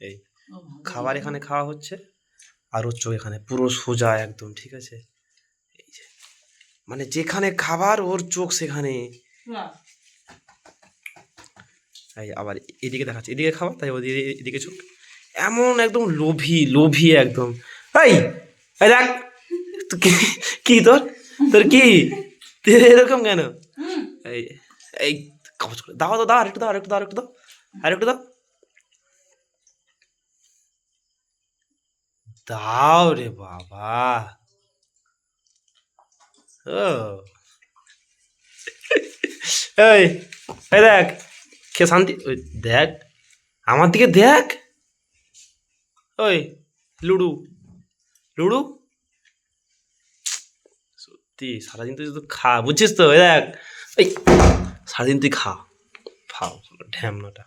এই খাবার এখানে খাওয়া হচ্ছে আর ওর চোখ এখানে পুরো সোজা একদম ঠিক আছে? এই যে মানে যেখানে খাবার ওর চোখ সেখানে। এই আবার এদিকে দেখাচ্ছে এদিকে খাবার তাই ওদিকে এদিকে চোখ। এমন একদম লোভী লোভী একদম। এই দেখ কি- তোর? তোর কি? এরকম কেন? এই এই দাও তো দাও আরেকটু দাও আরেকটু দাও আরেকটু দাও আরেকটু দাও। দাও রে বাবা। ও। দেখ, কে শান্তি, ওই দেখ, আমার দিকে দেখ। ওই, লুডু লুডু। সত্যি, সারাদিন তুই শুধু খা, বুঝছিস তো? এই দেখ, এই, সারাদিন তুই খা। খাও ঢ্যামনাটা।